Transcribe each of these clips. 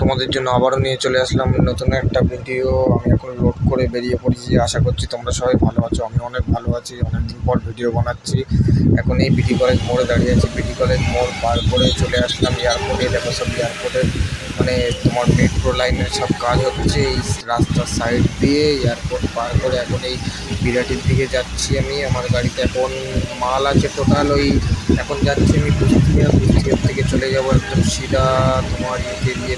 তোমাদের জন্য আবারও নিয়ে চলে আসলাম নতুন একটা ভিডিও। আমি এখন লোড করে বেরিয়ে পড়েছি। আশা করছি তোমরা সবাই ভালো আছো। আমি অনেক ভালো আছি। অনেকদিন পর ভিডিও বানাচ্ছি। এখন এই বিটি কলেজ মোড়ে দাঁড়িয়ে আছি। বিটি কলেজ মোড় পার করে চলে আসলাম এয়ারপোর্টে দেখো সব এয়ারপোর্টে মানে তোমার মেট্রো লাইনের সব কাজ হচ্ছে, এই রাস্তার সাইড দিয়ে এয়ারপোর্ট পার করে এখন এই বিরাটির দিকে যাচ্ছি আমি। আমার গাড়িতে এখন মাল আছে টোটাল ওই, এখন যাচ্ছি আমি কুচবিহার কুচবিহার থেকে চলে যাব একদম সিধা তোমার ইয়েতে দিয়ে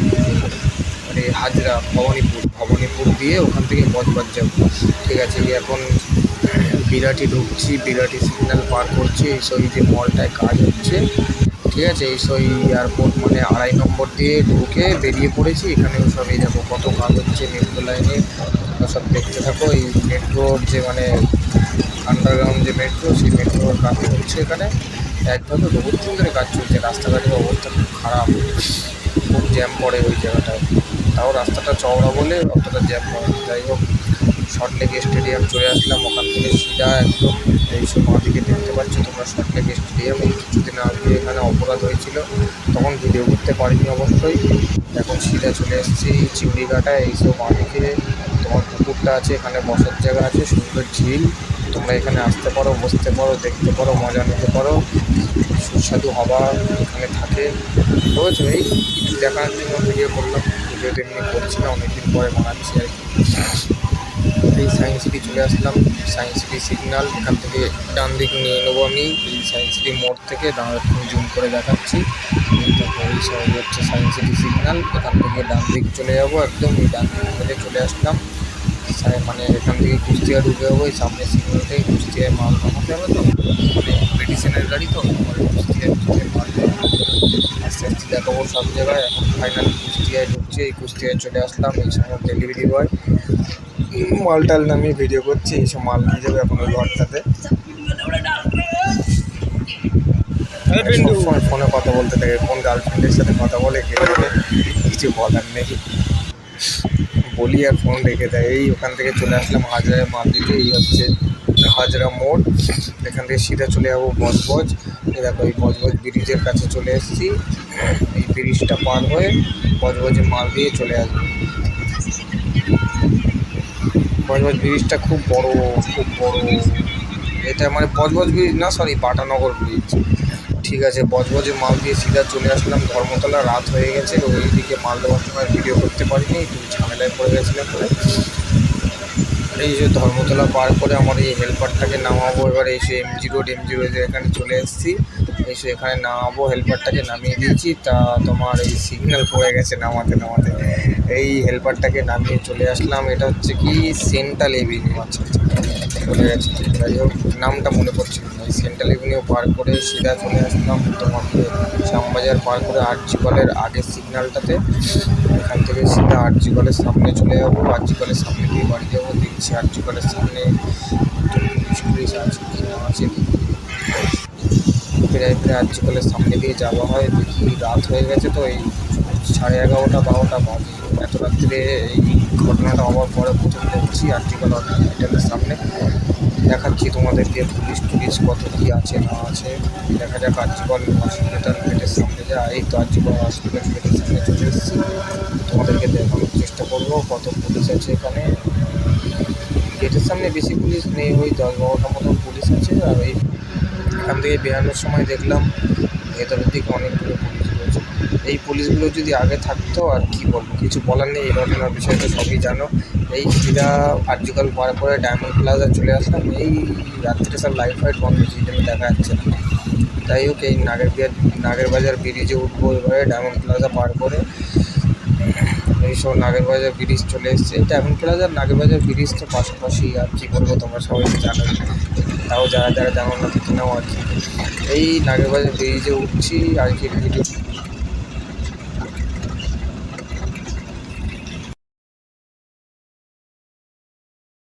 মানে হাজরা ভবানীপুর। ভবানীপুর দিয়ে ওখান থেকে বজবজ যাব। ঠিক আছে এখন বিরাটি ঢুকছি, বিরাটি সিগন্যাল পার করছি, এই সব যে মলটায় কাজ হচ্ছে। ঠিক আছে, এই সব এয়ারপোর্ট মানে আড়াই নম্বর দিয়ে ঢুকে বেরিয়ে পড়েছি। এখানে সব এই দেখো কত কাজ হচ্ছে মেট্রো লাইনে সব দেখতে থাকো, এই মেট্রোর যে মানে আন্ডারগ্রাউন্ড যে মেট্রো সেই মেট্রোর কাজ হচ্ছে এখানে। একভাবে বহুত ধরে কাজ চলছে, রাস্তাঘাটের অবস্থা খুব খারাপ। খুব জ্যাম পড়ে ওই জায়গাটায়। তাও রাস্তাটা চওড়া বলে অতটা জ্যাম পড়ে যাই হোক শর্টলেক স্টেডিয়াম চলে আসলাম। ওখান থেকে সিধা একদম এই সব দিকে দেখতে পাচ্ছ তোমরা শর্টলেক স্টেডিয়াম এই কিছুদিন আগে এখানে অপরাধ হয়েছিল। তখন ভিডিও করতে পারিনি অবশ্যই। এখন সিধা চলে এসেছি চিংড়িঘাটায় এইসব দিকে তোমার পুকুরটা আছে, এখানে বসার জায়গা আছে, সুন্দর ঝিল। তোমরা এখানে আসতে পারো, বসতে পারো, দেখতে পারো, মজা নিতে পারো। সুস্বাদু হাওয়া এখানে থাকে। বুঝেছ এই কিছু দেখানোর জন্য ভিডিও করলাম। ভিডিও এমনি করছি না, অনেকদিন পরে বানাচ্ছি আর কি। সায়েন্স সিটি চলে আসলাম। সায়েন্স সিটি সিগনাল এখান থেকে ডান দিক নিয়ে নেব আমি। এই সায়েন্স সিটি মোড় থেকে দাঁড়া জুম করে দেখাচ্ছি। এই দেখো এই সব হচ্ছে সায়েন্স সিটি সিগনাল এখান থেকে ডান দিক চলে যাব একদম। ডান দিক থেকে চলে আসলাম। মানে এখান থেকে কুষ্টিয়া ঢুকে যাব। এই সামনে সিগনাল থেকে কুষ্টিয়ায় মাল নামাতে হবে তো। মানে মেডিসিনের গাড়ি তো মাল আস্তে আস্তে দেখাবো সব জায়গায়। এখন ফাইনাল কুষ্টিয়ায় ঢুকছে। এই কুষ্টিয়ায় চলে আসলাম। এই সময় ডেলিভারি বয় মাল টাল নামিয়ে ভিডিও করছি এইসব মাল নিয়ে যাবে এখন ওই ঘরটাতে। সবসময় ফোনে কথা বলতে থাকে কোন গার্লফ্রেন্ডের সাথে কথা বলে কে বলে কিছু বলার নেই। বলি আর ফোন রেখে দেয়। এই ওখান থেকে চলে আসলাম হাজরায় মাল দিতে এই হচ্ছে হাজরা মোড়। এখান থেকে সিধা চলে যাব বজবজ। দেখো এই বজবজ ব্রিজের কাছে চলে এসেছি। এই ব্রিজটা পার হয়ে বজবজে মাল দিয়ে চলে আসব। বজবজ ব্রিজটা খুব বড় খুব বড়। এটা মানে বজবজ ব্রিজ না সরি বাটানগর ব্রিজ। ঠিক আছে বজবজে মাল দিয়ে সিধা চলে আসলাম, ধর্মতলা, রাত হয়ে গেছে ওইদিকে মাল দেওয়ার সময় ভিডিও করতে পারিনি, একটু ঝামেলায় পড়ে গেছিলাম বলে। এই যে ধর্মতলা পার করে আমার এই হেল্পারটাকে নামাবো, এবার এসে এমজি রোড এমজি রোডের এখানে চলে এসেছি। এসে এখানে নামাবো হেল্পারটাকে নামিয়ে দিয়েছি, তা তোমার এই সিগন্যাল পড়ে গেছে নামাতে নামাতে। এই হেল্পারটাকে নামিয়ে চলে আসলাম। এটা হচ্ছে কি? সেন্ট্রাল এভিনিউ আচ্ছা আচ্ছা চলে গেছে। যাই হোক, নামটা মনে পড়ছিল না। সেন্ট্রাল এভিনিউ পার করে সিধা চলে আসলাম। তোমাকে শ্যামবাজার পার করে আরজি কলের আগের সিগন্যালটাতে এখান থেকে সিধা আরজি কলের সামনে চলে যাব। আরজি কলের সামনে দিয়ে বাড়ি যাব। দেখছি আরজি কলের সামনে আছে কি না আছে। প্রায় প্রায় আরজি কলের সামনে দিয়ে যাওয়া হয়, দেখি রাত হয়ে গেছে তো এই সাড়ে এগারোটা বারোটা বাজে। এত রাত্রে এই ঘটনাটা হওয়ার পরে প্রথম দেখছি আর্টিকেল হসপিটালের সামনে। দেখাচ্ছি তোমাদেরকে পুলিশ টুলিশ কত কী আছে, না আছে। দেখা যাক আর্জিকল হসপিটাল গেটের সামনে যা এই তো আর্জিকল হসপিটাল গেটের সামনে চলে এসেছি। তোমাদেরকে দেখানোর চেষ্টা করব, কত পুলিশ আছে এখানে। গেটের সামনে বেশি পুলিশ নেই, ওই দশ বারোটা মতো পুলিশ আছে আর ওই এখান থেকে বেরানোর সময় দেখলাম ভেতরের দিকে অনেকগুলো পুলিশ রয়েছে। এই পুলিশগুলো যদি আগে থাকতো আর কি বলব, কিছু বলার নেই এই ঘটনার বিষয়ে তো সবই জানো। এই সিধা আর্জিকাল পার করে ডায়মন্ড প্লাজা চলে আসলাম। এই রাত্রে সব লাইট ফাইট বন্ধ জন্য দেখা যাচ্ছে না। যাই হোক, এই নাগের নাগের বাজার ব্রিজে উঠবো, এবারে ডায়মন্ড প্লাজা পার করে এইসব সব নাগেরবাজার ব্রিজ চলে এসছে। ডায়মন্ড প্লাজার নাগের বাজার ব্রিজ তো পাশাপাশি আর কী বলব তোমরা সবাই জানো তাও যারা যারা জানো না তো নাও আর কি। এই নাগেরবাজার ব্রিজে উঠছি, আর কি ভিডিও